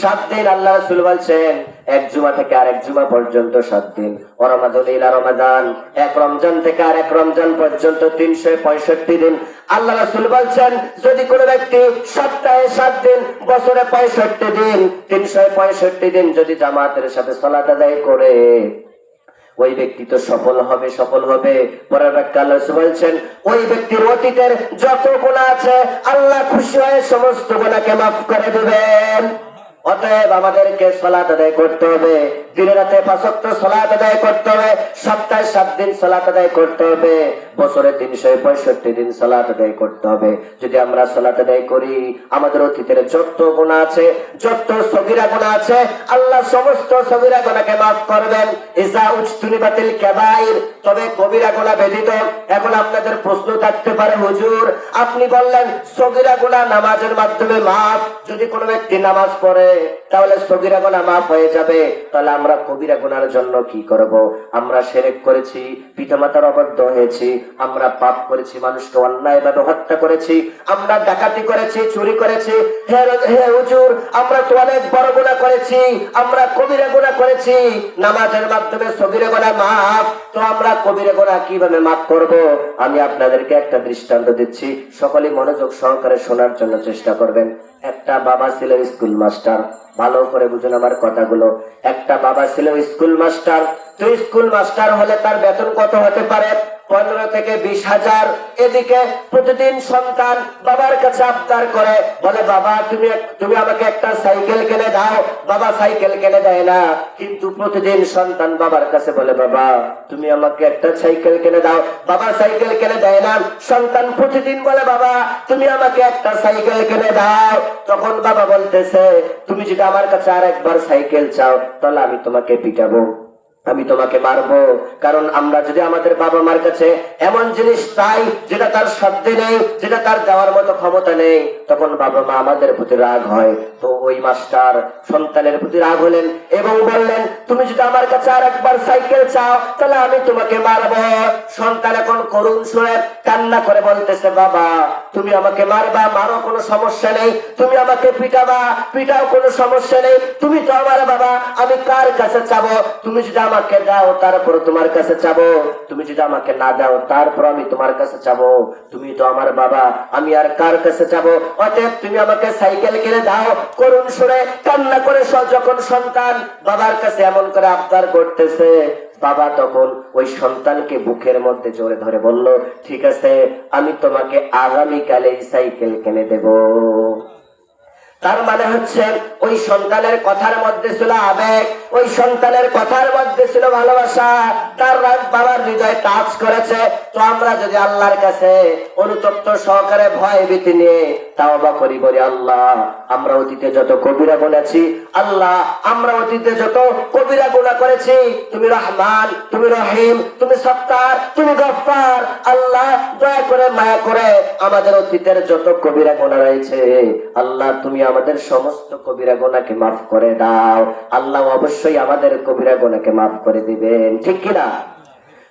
সাত দিন আল্লাহ রসুল বলছেন, এক জুমা থেকে আরেক জুমা পর্যন্ত সাত দিন। রমাদান। এক রমজান থেকে আরেক রমজান পর্যন্ত তিনশো পঁয়ষট্টি দিন। আল্লাহ রসুল বলছেন, যদি কোনো ব্যক্তি সপ্তাহে সাত দিন, বছরে পঁয়ষট্টি দিন, তিনশো পঁয়ষট্টি দিন যদি জামাতের সাথে সলাত আদায় করে, ওই ব্যক্তি তো সফল হবে সফল হবে। পরের ব্যক্তি আল্লাহ বলছেন, ওই ব্যক্তির অতীতের যত গুণা আছে, আল্লাহ খুশি হয়ে সমস্ত গুণাকে মাফ করে দেবেন। অতএব আমাদেরকে সলাত আদায় করতে হবে। দিনে রাতে পাঁচত্ব সলাত আদায় করতে হবে। সপ্তাহে সাত দিন সলাত আদায় করতে হবে। বছরে তিনশো পঁয়ষট্টি দিন সলাত আদায় করতে হবে। যদি আমরা সলাত আদায় করি, আমাদের অতীতের যত গুণা আছে, যত সগিরা গুণা আছে, আল্লাহ সমস্ত সগিরা গুণাকে মাফ করবেন। ইসা উচতুনি বাতিল কেবাইর। তবে কবিরা গুণা ব্যতীত এখন আপনাদের প্রশ্ন থাকতে পারে, হুজুর। আপনি বললেন, সগিরা গুণা নামাজের মাধ্যমে মাফ যদি কোনো ব্যক্তি নামাজ পড়ে তাহলে সগিরা গুণা মাফ হয়ে যাবে। তাহলে আমরা কবিরা গুণার জন্য কি করব? আমরা সেরেক করেছি, পিতামাতার অবদ্ধ হয়েছি, আমরা পাপ করেছি, মানুষকে অন্যায় ভাবে হত্যা করেছি, আমরা ডাকাতি করেছি, চুরি করেছি। হে হে হুজুর, আমরা তো অনেক বড় গুণা করেছি, আমরা কবিরা গুণা করেছি। নামাজের মাধ্যমে সগিরা গুণা মাফ, তো আমরা কবিরা গুণা কীভাবে মাফ করব? আমি আপনাদেরকে একটা দৃষ্টান্ত দিচ্ছি। সকলে মনোযোগ সহকারে শোনার জন্য চেষ্টা করবেন। একটা বাবা ছিলেন স্কুল মাস্টার। ভালো করে বুঝুন আমার কথাগুলো। একটা বাবা ছিল স্কুল মাস্টার তো স্কুল মাস্টার হলে তার বেতন কত হতে পারে? পনেরো থেকে বিশ হাজার এদিকে প্রতিদিন সন্তান বাবার কাছে আবদার করে, বলে, বাবা, তুমি তুমি আমাকে একটা সাইকেল কিনে দাও। বাবা সাইকেল কিনে দেয় না, কিন্তু প্রতিদিন সন্তান বাবার কাছে বলে, বাবা, তুমি আমাকে একটা সাইকেল কিনে দাও। বাবা সাইকেল কিনে দেয় না, সন্তান প্রতিদিন বলে, বাবা, তুমি আমাকে একটা সাইকেল কিনে দাও। তখন বাবা বলতেছে, তুমি যদি আমার কাছে আর একবার সাইকেল চাও, তাহলে আমি তোমাকে পিটাবো। আমি তোমাকে মারবো। কারণ আমরা যদি আমাদের বাবা মার কাছে এমন জিনিস চাই, যেটা তার সাধ্যে নেই, যেটা তার দেওয়ার মতো ক্ষমতা নেই, তখন বাবা মা আমাদের প্রতি রাগ হয়। তো ওই মাস্টার সন্তানের প্রতি রাগ হলেন এবং বললেন, তুমি যদি আমার কাছে আর একবার সাইকেল চাও, তাহলে আমি তোমাকে মারবো। সন্তান এখন করুণ শুনে কান্না করে বলতেছে, বাবা তুমি আমাকে মারবা, মারো, কোনো সমস্যা নেই। তুমি আমাকে পিটাবা, পিটাও, কোনো সমস্যা নেই। তুমি তো আমার বাবা, আমি কার কাছে চাবো? তুমি যদি আমাকে দাও তারপর তোমার কাছে চাবো। তুমি যদি আমাকে না দাও তারপর আমি তোমার কাছে চাবো। তুমি তো আমার বাবা, আমি আর কার কাছে চাবো? অতএব তুমি আমাকে সাইকেল কিনে দাও, করুণ সুরে কান্না করে যখন সন্তান বাবার কাছে এমন করে আবদার করতেছে বাবা তখন ওই সন্তানকে বুকের মধ্যে জোরে ধরে বলল, ঠিক আছে, আমি তোমাকে আগামীকালে সাইকেল কিনে দেব। তার মানে হচ্ছে ওই সন্তানের কথার মধ্যে ছিল আবেগ, ওই সন্তানের কথার মধ্যে ছিল ভালোবাসা। তার রাত বাবার হৃদয় টাচ করেছে। তো আমরা যদি আল্লাহর কাছে অনুতপ্ত সহকারে ভয় ভীতি নিয়ে তাও বা করি, বলি আল্লাহ, আমরা অতীতে যত কবিরা বলেছি আল্লাহ, আমরা অতীতে যত কবিরা গুণা করেছি, তুমি রহমান, তুমি রহিম, তুমি সত্তার, তুমি গফার আল্লাহ, দয়া করে, মায়া করে আমাদের অতীতের যত কবিরা গোনা রয়েছে, আল্লাহ, তুমি আমাদের সমস্ত কবিরা গোনাকে মাফ করে দাও। আল্লাহ অবশ্যই আমাদের কবিরা গোনাকে মাফ করে দিবেন। ঠিক কিনা?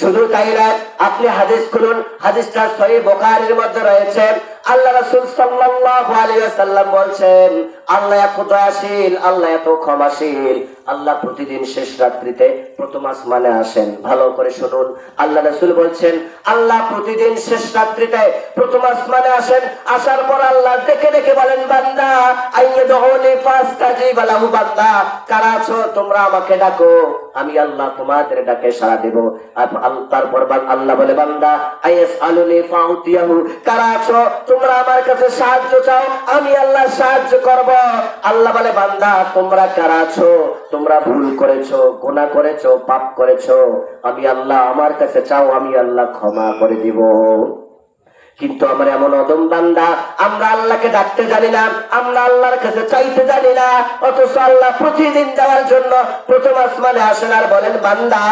শুধু তাই না আপনি হাদিস খুলুন, হাদিসটা সহি বোকারের মধ্যে রয়েছে। আল্লাহ রাসূল সাল্লাল্লাহু আলাইহি ওয়াসাল্লাম বলছেন, আল্লাহ এত দয়াশীল, আল্লাহ এত ক্ষমাশীল। আল্লাহ প্রতিদিন শেষ রাত্রিতে প্রথম আসমানে আসেন। ভালো করে শুনুন। আল্লাহ রাসূল বলছেন, আল্লাহ প্রতিদিন শেষ রাত্রিতে প্রথম আসমানে আসেন। আসার পর আল্লাহ দেখে দেখে বলেন, বান্দা আইয়ে আইয়াদউনি ফাস্তাজিব লাহু বান্দা। কারা আছো? তোমরা আমাকে ডাকো। আমি আল্লাহ তোমাদের ডাকে সাড়া দেব। তারপর আল্লাহ বলে, বান্দা আইএস আলুনি ফাউতিয়াহু। কারা আছো? তোমরা আমার কাছে সাহায্য চাও, আমি আল্লাহ সাহায্য করব। আল্লাহ বলে, বান্দা, তোমরা কারা আছো? তোমরা ভুল করেছ, গুনাহ করেছ, পাপ করেছ। আমি আল্লাহ আমার কাছে চাও, আমি আল্লাহ ক্ষমা করে দিব। কিন্তু আমার এমন অদম বান্দা, আমরা আল্লাহকে ডাকতে জানি না, আমরা আল্লাহর কাছে চাইতে জানি না, অথচ আল্লাহ প্রতিদিন যাওয়ার জন্য প্রথম আসমানে আসেন আর বলেন, বান্দা,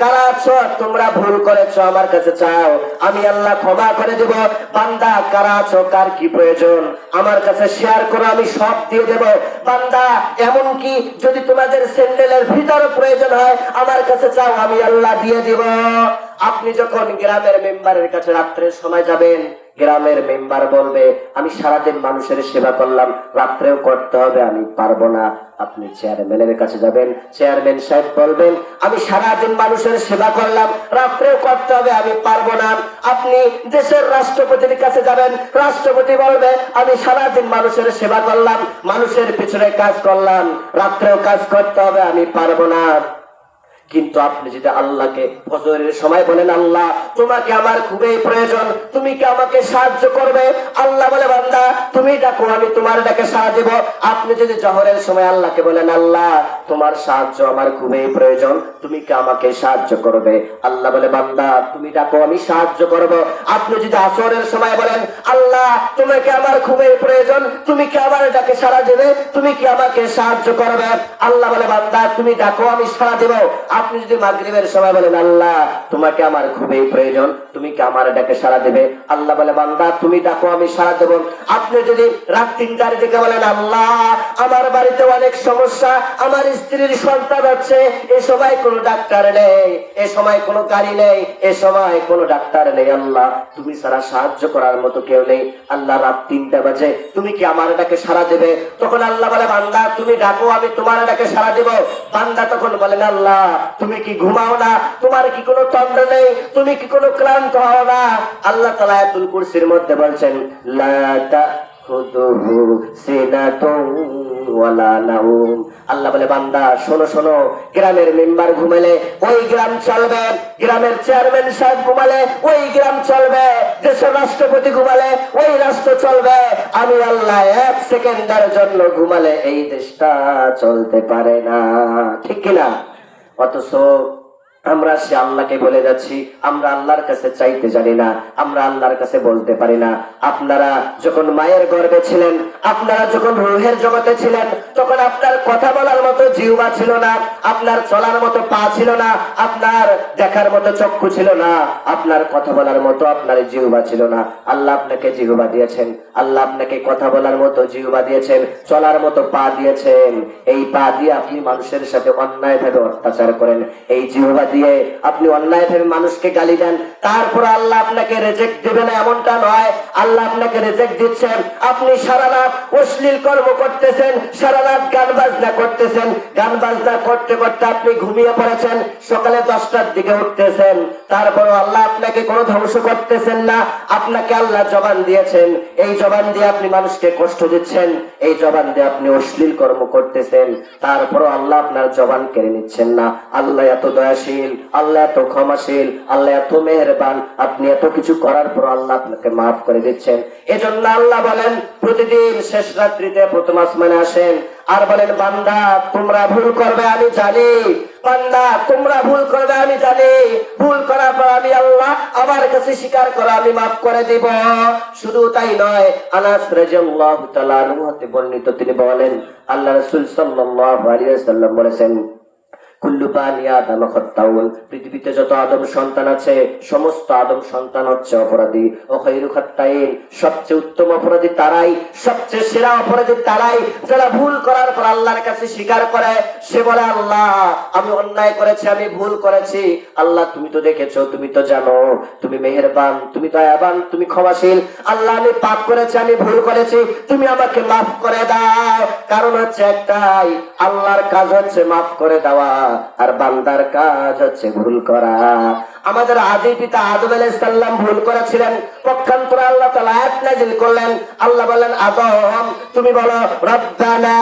কারা আছো? তোমরা ভুল করেছ, আমার কাছে চাও, আমি আল্লাহ ক্ষমা করে দেব। বান্দা, কারা আছো? কার কি প্রয়োজন? আমার কাছে শেয়ার করো, আমি সব দিয়ে দেব। বান্দা, এমন কি যদি তোমাদের স্যান্ডেলের ভিতরে প্রয়োজন হয়, আমার কাছে চাও, আমি আল্লাহ দিয়ে দিব। আপনি যখন গ্রামের মেম্বারের কাছে রাত্রের সময় যাবেন, গ্রামের মেম্বার বলবে, আমি সারাদিন মানুষের সেবা করলাম, রাত্রেও করতে হবে, আমি পারব না। আপনি চেয়ারম্যানের কাছে যাবেন, চেয়ারম্যান সাহেব বলবেন, আমি সারাদিন মানুষের সেবা করলাম, রাত্রেও করতে হবে, আমি পারব না। আপনি দেশের রাষ্ট্রপতির কাছে যাবেন, রাষ্ট্রপতি বলবে, আমি সারাদিন মানুষের সেবা করলাম, মানুষের পিছনে কাজ করলাম, রাত্রেও কাজ করতে হবে, আমি পারব না। কিন্তু আপনি যেটা আল্লাহকে ফজরের সময় বলেন, আল্লাহ, তোমাকে আমার খুবই প্রয়োজন, তুমি কি আমাকে সাহায্য করবে? আল্লাহ বলে, বান্দা, তুমি ডাকো, আমি তোমার ডাকে সাহায্য আপনি যদি জহরের সময় আল্লাহকে বলেন, আল্লাহ তোমার সাহায্য আমার খুবই প্রয়োজন। তুমি কি আমাকে সাহায্য করবে? আল্লাহ বলে, বান্দা, তুমি ডাকো, আমি সাহায্য করব। আপনি যদি আসরের সময় বলেন, আল্লাহ, তোমাকে আমার খুবই প্রয়োজন, তুমি কি আমার ডাকে সাড়া দেবে? তুমি কি আমাকে সাহায্য করবে? আল্লাহ বলে, বান্দা, তুমি ডাকো, আমি সাড়া দেব। আপনি যদি মাগরিবের সময় বলেন, আল্লাহ, তোমাকে আমার খুবই প্রয়োজন, তুমি কি আমার ডাকে সাড়া দেবে? আল্লাহ বলে, বান্দা, তুমি ডাকো, আমি সাড়া দেব। আপনি যদি রাত তিনটার দিকে বলেন, আল্লাহ, আমার বাড়িতে অনেক সমস্যা, আমার স্ত্রীর সন্তান আছে, এ সময় কোনো ডাক্তার নেই, এ সময় কোনো গাড়ি নেই, এ সময় কোনো ডাক্তার নেই। আল্লাহ, তুমি সারা সাহায্য করার মতো কেউ নেই। আল্লাহ রাত তিনটা বাজে, তুমি কি আমার ডাকে সাড়া দেবে? তখন আল্লাহ বলে, বান্দা, তুমি ডাকো, আমি তোমার ডাকে সাড়া দেব। বান্দা তখন বলেন আল্লাহ, তুমি কি ঘুমাও না? তোমার কি কোনো তন্দ্র নেই? তুমি কি কোনো ক্লান্ত হও না? আল্লাহ তালা কুরসির মধ্যে বলছেন, লা আল্লাহ বলে, বান্দা, শোনো শোনো, গ্রামের মেম্বার ঘুমালে ওই গ্রাম চলবে, গ্রামের চেয়ারম্যান সাহেব ঘুমালে ওই গ্রাম চলবে, দেশের রাষ্ট্রপতি ঘুমালে ওই রাষ্ট্র চলবে। আমি আল্লাহ এক সেকেন্ডের জন্য ঘুমালে এই দেশটা চলতে পারে না। ঠিক কিনা? অথচ আমরা সে আল্লাহকে বলে যাচ্ছি, আমরা আল্লাহর কাছে চাইতে জানি না, আমরা আল্লাহর কাছে বলতে পারি না। আপনারা যখন মায়ের গর্ভে ছিলেন, আপনারা যখন রুহের জগতে ছিলেন, তখন আপনার কথা বলার মতো জিহ্বা ছিল না, আপনার চলার মতো পা ছিল না, আপনার দেখার মতো চক্ষু ছিল না, আপনার কথা বলার মতো আপনার জিহ্বা ছিল না। আল্লাহ আপনাকে জিহ্বা দিয়েছেন, আল্লাহ আপনাকে কথা বলার মতো জিহ্বা দিয়েছেন, চলার মতো পা দিয়েছেন। এই পা দিয়ে আপনি মানুষের সাথে অন্যায় ভাবে অত্যাচার করেন। এই জিহ্বা দিয়ে আপনি অন্যায় ভাবে মানুষকে গালি দেন। তারপর আল্লাহ আপনাকে রেজেক্ট দেবে না, এমনটা নয়। আল্লাহ আপনাকে রেজেক্ট দিচ্ছেন। আপনি সারা রাত অশ্লীল কর্ম করতেছেন, সারা রাত গান বাজনা করতেছেন। গান বাজনা করতে করতে আপনি ঘুমিয়ে পড়েছেন, সকালে দশটার দিকে উঠতেছেন। তারপরও আল্লাহ আপনাকে কোনো ধ্বংস করতেছেন না। আপনাকে আল্লাহ জবান দিয়েছেন। এই জবান দিয়ে আপনি মানুষকে কষ্ট দিচ্ছেন। এই জবান দিয়ে আপনি অশ্লীল কর্ম করতেছেন। তারপরও আল্লাহ আপনার জবান কেড়ে নিচ্ছেন না। আল্লাহ এত দয়াশীল। আল্লাহ এত ক্ষমাশীল, আল্লাহ এত মেহেরবান, আপনি এত কিছু করার পর আল্লাহ আপনাকে মাফ করে দিচ্ছেন। এজন্য আল্লাহ বলেন, প্রতিদিন শেষ রাত্রিতে প্রথম আসমানে আসেন, আর বলেন, বান্দা, তোমরা ভুল করবে, আমি জানি। বান্দা, তোমরা ভুল করবে, আমি জানি। ভুল করার পর আমি আল্লাহ আমার কাছে স্বীকার করো, আমি মাফ করে দিব। শুধু তাই নয়, আনাস রাদিয়াল্লাহু তাআলা হতে বর্ণিত তিনি বলেন, আল্লাহ রাসূল সাল্লাল্লাহু আলাইহি ওয়াসাল্লাম বলেছেন কুল্লু পৃথিবীতে যত আদম সন্তান আছে, সমস্ত আদম সন্তান হচ্ছে অপরাধী। ও সবচেয়ে উত্তম অপরাধী তারাই, সবচেয়ে সেরা অপরাধী তারাই, যারা ভুল করার পর আল্লাহর কাছে স্বীকার করে। সে বলে, আল্লাহ, আমি অন্যায় করেছি, আমি ভুল করেছি। আল্লাহ, তুমি তো দেখেছ, তুমি তো জানো, তুমি মেহেরবান, তুমি দয়াবান, তুমি ক্ষমাশীল। আল্লাহ, আমি পাপ করেছি, আমি ভুল করেছি, তুমি আমাকে মাফ করে দাও। কারণ হচ্ছে একটাই, আল্লাহর কাজ হচ্ছে মাফ করে দেওয়া। আর বান্দার কাজ হচ্ছে ভুল করা। আমাদের আদি পিতা আদম আলাইহিস সালাম ভুল করেছিলেন। পক্ষান্তরে আল্লাহ তাআলা আয়াত নাযিল করলেন। আল্লাহ বলেন আদম, তুমি বলো, রব্বানা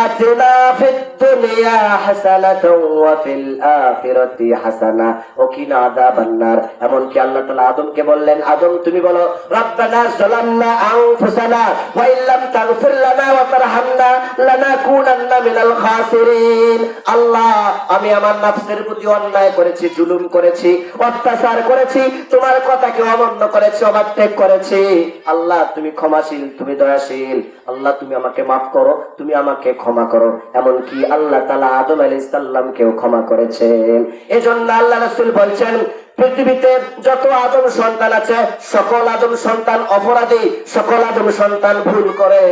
আতিনা ফিদ দুনিয়া হাসানাতাও ওয়া ফিল আখিরাতি হাসানা। ওয়া কিনা আযাবান নার এমনকি আল্লাহ তাআলা আদমকে বললেন, আদম, তুমি বলো, রব্বানা যালামনা আনফুসানা ওয়া ইল্লাম তাগফির লানা ওয়া তারহামনা লানাকুনান্না মিনাল খাসিরিন। আল্লাহ আমি আমার নাফসের প্রতি অন্যায় করেছি, জুলুম করেছি, অত্যাচার করেছি, তোমার কথাকে অমান্য করেছি, অবাধ্যেক করেছি। আল্লাহ, তুমি ক্ষমাশীল, তুমি দয়াশীল। আল্লাহ, তুমি আমাকে মাফ করো, তুমি আমাকে ক্ষমা করো। এমনকি আল্লাহ তালা আদম আলী সাল্লামকেও ক্ষমা করেছেন। এজন্য আল্লাহ রসুল বলছেন পৃথিবীতে যত আদম সন্তান আছে, সকল আদম সন্তান অপরাধী, সকল আদম সন্তান ভুল করে।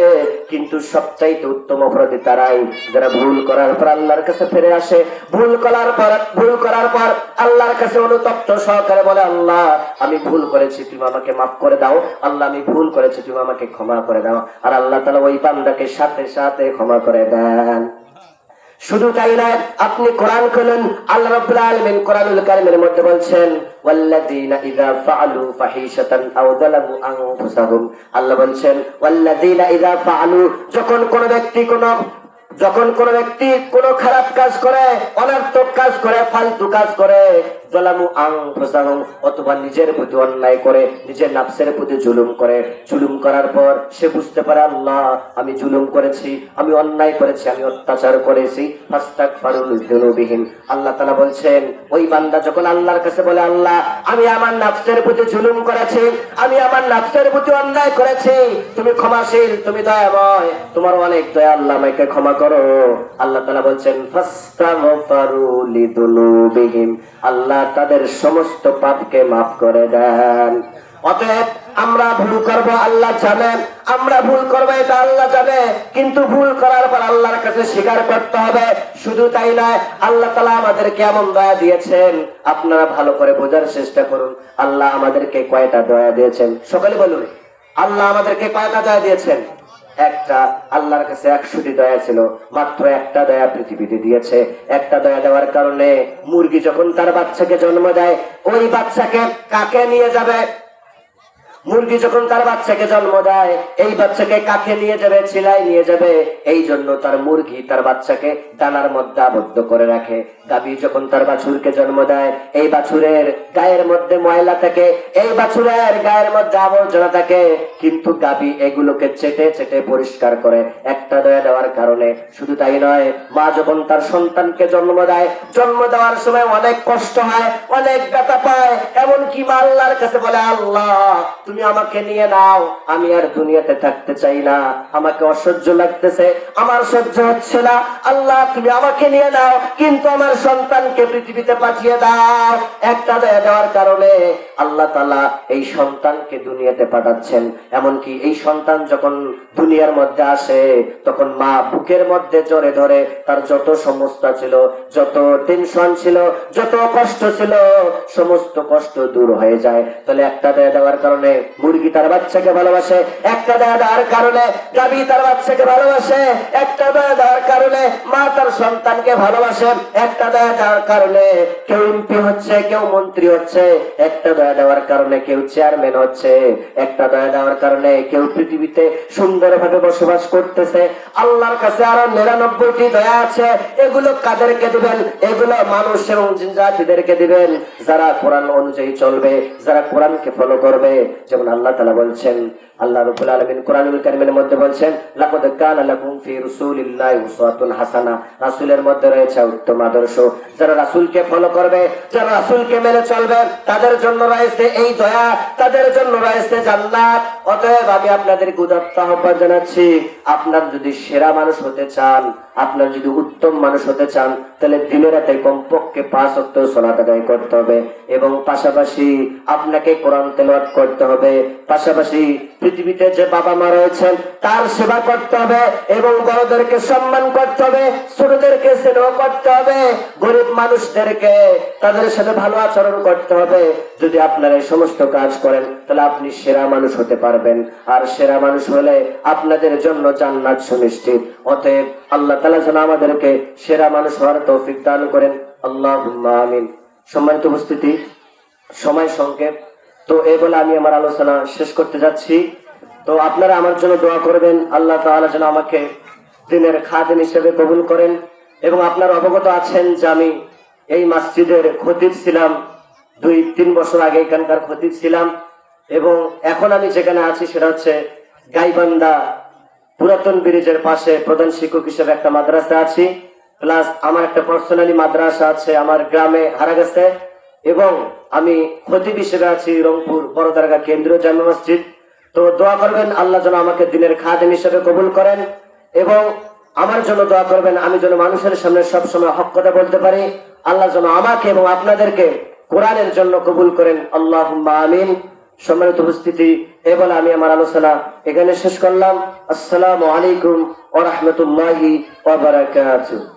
কিন্তু সবচাইতে উত্তম অপরাধী তারাই, যারা ভুল করার পর আল্লাহর কাছে ফিরে আসে। ভুল করার পর ভুল করার পর আল্লাহর কাছে অনুতপ্ত সহকারে বলে, আল্লাহ, আমি ভুল করেছি, তুমি আমাকে মাফ করে দাও। আল্লাহ, আমি ভুল করেছি, তুমি আমাকে ক্ষমা করে দাও। আর আল্লাহ তালা ওই বান্দাকে সাথে সাথে ক্ষমা করে দেন। শুধু তাই নয়, আপনি কোরআন খুলুন, আল্লাহ রাব্বুল আলামিন কোরআনুল কারীমের মধ্যে বলছেন, ওয়াল্লাযীনা ইযা ফাআলু ফাহিশাতান আও যালামু আনফুসাহুম। আল্লাহ বলছেন, ওয়াল্লাযীনা ইযা ফাআলু, যখন কোন ব্যক্তি কোন, যখন কোন ব্যক্তি কোন খারাপ কাজ করে, অনর্থক কাজ করে, ফালতু কাজ করে জলামু আনফুসাহুম, অথবা নিজের প্রতি অন্যায় করে, নিজের নাফসের প্রতি জুলুম করে। জুলুম করার পর সে বুঝতে পারে, আল্লাহ, আমি জুলুম করেছি, আমি অন্যায় করেছি, আমি অত্যাচার করেছি। ফাস্তাগফারুল যুনুবিহিম। আল্লাহ তাআলা বলছেন, ওই বান্দা যখন আল্লাহর কাছে বলে, আল্লাহ, আমি আমার নাফসের প্রতি জুলুম করেছি, আমি আমার নাফসের প্রতি অন্যায় করেছি, তুমি ক্ষমাশীল, তুমি দয়াময়, তোমার অনেক দয়া আল্লাহ আমাকে ক্ষমা করো। আল্লাহ তাআলা বলছেন ফাস্তাগফারু লিদুনুবিহিম আল্লাহ তাদের সমস্ত পাপকে মাফ করে দেন। অতএব আমরা ভুল করব, আল্লাহ জানেন আমরা ভুল করব, এটা আল্লাহ জানে। কিন্তু ভুল করার পর আল্লাহর কাছে স্বীকার করতে হবে। শুধু তাই নয়, আল্লাহ তালা আমাদেরকে এমন দয়া দিয়েছেন। আপনারা ভালো করে বোঝার চেষ্টা করুন। আল্লাহ আমাদেরকে কয়টা দয়া দিয়েছেন? সকালে বলুন। আল্লাহ আমাদেরকে কয়টা দয়া দিয়েছেন? একটা আল্লাহর কাছে একশোটি দয়া ছিল, মাত্র একটা দয়া পৃথিবীতে দিয়েছে। একটা দয়া দেওয়ার কারণে মুরগি যখন তার বাচ্চাকে জন্ম দেয়, ওই বাচ্চাকে কাকে নিয়ে যাবে? মুরগি যখন তার বাচ্চাকে জন্ম দেয়, এই বাচ্চাকে কাকে নিয়ে যাবে ছিলাই নিয়ে যাবে এই জন্য তার মুরগি তার বাচ্চাকে দানার মধ্যে আবদ্ধ করে রাখে। গাবি যখন তার বাছুরকে জন্ম দেয়, এই বাছুরের গায়ের মধ্যে ময়লা থাকে, এই বাছুরের গায়ের মধ্যে আবর্জনা থাকে। কিন্তু গাবি এগুলোকে চেটে চেটে পরিষ্কার করে একটা দয়া দেওয়ার কারণে। শুধু তাই নয়, মা যখন তার সন্তানকে জন্ম দেয়, জন্ম দেওয়ার সময় অনেক কষ্ট হয়, অনেক ব্যথা পায়। এমনকি মা আল্লাহর কাছে বলে, আল্লাহ তুমি আমাকে নিয়ে নাও। আমি আর দুনিয়াতে থাকতে চাই না। আমাকে অসহ্য লাগতেছে। আমার সহ্য হচ্ছে না। আল্লাহ, তুমি আমাকে নিয়ে নাও। কিন্তু আমার সন্তানকে পৃথিবীতে পাঠিয়ে দাও। একটা দয়া দেওয়ার কারণে আল্লাহ তালা এই সন্তানকে দুনিয়াতে পাঠাচ্ছেন। এমনকি এই সন্তান যখন দুনিয়ার মধ্যে আসে, তখন মা বুকের মধ্যে জোরে ধরে তার যত সমস্যা ছিল, যত টেনশন ছিল, যত কষ্ট ছিল, সমস্ত কষ্ট দূর হয়ে যায়। তাহলে একটা দয়া দেওয়ার কারণে মুরগি তার বাচ্চাকে ভালোবাসে, একটা দয়া দেওয়ার কারণে গাবি তার বাচ্চাকে ভালোবাসে, একটা দয়া দেওয়ার কারণে, মা তার সন্তানকে ভালোবাসে, একটা দয়া দেওয়ার কারণে, কেউ এমপি হচ্ছে, কেউ মন্ত্রী হচ্ছে, একটা দয়া দেওয়ার কারণে কেউ চেয়ারম্যান হচ্ছে, একটা দয়া দেওয়ার কারণে কেউ পৃথিবীতে সুন্দরভাবে বসবাস করতেছে, আল্লাহর কাছে আরও নিরানব্বইটি দয়া আছে, এগুলো কাদেরকে দিবেন? এগুলো মানুষ এবং জাতিদেরকে দিবেন। যারা কোরআন অনুযায়ী চলবে, যারা কোরআনকে ফলো করবে যেমন আল্লাহ তাআলা বলছেন, আল্লাহ রাব্বুল আলামিন কোরআনুল কারীমের মধ্যে বলছেন, লাকাদ কানা লাকুম ফি রাসূলিল্লাহি উসওয়াতুন হাসানা। রাসূলের মধ্যে রয়েছে উত্তম আদর্শ। যারা রাসূলকে ফলো করবে, যারা রাসূলকে মেনে চলবে, তাদের জন্য রয়েছে এই দয়া, তাদের জন্য রয়েছে জান্নাত। অতএব আমি আপনাদেরকে উদাত্ত আহ্বান জানাচ্ছি, আপনার যদি সেরা মানুষ হতে চান আপনার যদি উত্তম মানুষ হতে চান, তাহলে দিনে রাতে কমপক্ষে পাঁচ অক্ট সোনাত আদায় করতে হবে এবং পাশাপাশি আপনাকে কোরআন তেলাওয়াত করতে হবে। পাশাপাশি পৃথিবীতে যে বাবা মা রয়েছেন, তার সেবা করতে হবে এবং বড়দেরকে সম্মান করতে হবে, ছোটদেরকে স্নেহ করতে হবে, গরিব মানুষদেরকে তাদের সাথে ভালো আচরণ করতে হবে। যদি আপনারা এই সমস্ত কাজ করেন, তাহলে আপনি সেরা মানুষ হতে পারবেন। আর সেরা মানুষ হলে আপনাদের জন্য জান্নাত সুনিশ্চিত। অতএব আল্লাহ তালা যেন আমাদেরকে সেরা মানুষ হওয়ার তৌফিক দান করেন। আল্লাহ আমিন। সম্মানিত উপস্থিতি, সময় সংক্ষেপ। তো এই বলে আমি আমার আলোচনা শেষ করতে যাচ্ছি। তো আপনারা আমার জন্য দোয়া করবেন। আল্লাহ তাআলা যেন আমাকে দিনের খাদিন হিসেবে কবুল করেন এবং আপনারা অবগত আছেন যে আমি এই মসজিদের খতিব ছিলাম। দুই, তিন বছর আগে এখানকার খতিব ছিলাম এবং এখন আমি যেখানে আছি সেটা হচ্ছে গাইবান্ধা পুরাতন ব্রিজের পাশে প্রধান শিক্ষক হিসেবে একটা মাদ্রাসা আছি প্লাস আমার একটা পার্সোনালি মাদ্রাসা আছে আমার গ্রামে হারা গেছে এবং আমি খতিব হিসেবে আছি রংপুর বড়দারগা কেন্দ্রীয় জামা মসজিদ। তো দোয়া করবেন, আল্লাহ যেন আমাকে দিনের খাদেম হিসেবে কবুল করেন, এবং আমার জন্য দোয়া করবেন, আমি যেন মানুষের সামনে সবসময় হক কথা বলতে পারি। আল্লাহ যেন আমাকে এবং আপনাদেরকে কোরআনের জন্য কবুল করেন। আল্লাহ আমিন। সম্মানিত উপস্থিতি, এবার আমি আমার আলোচনা এখানে শেষ করলাম। আসসালামু আলাইকুম ওয়া রাহমাতুল্লাহি ওয়া বারাকাতুহু।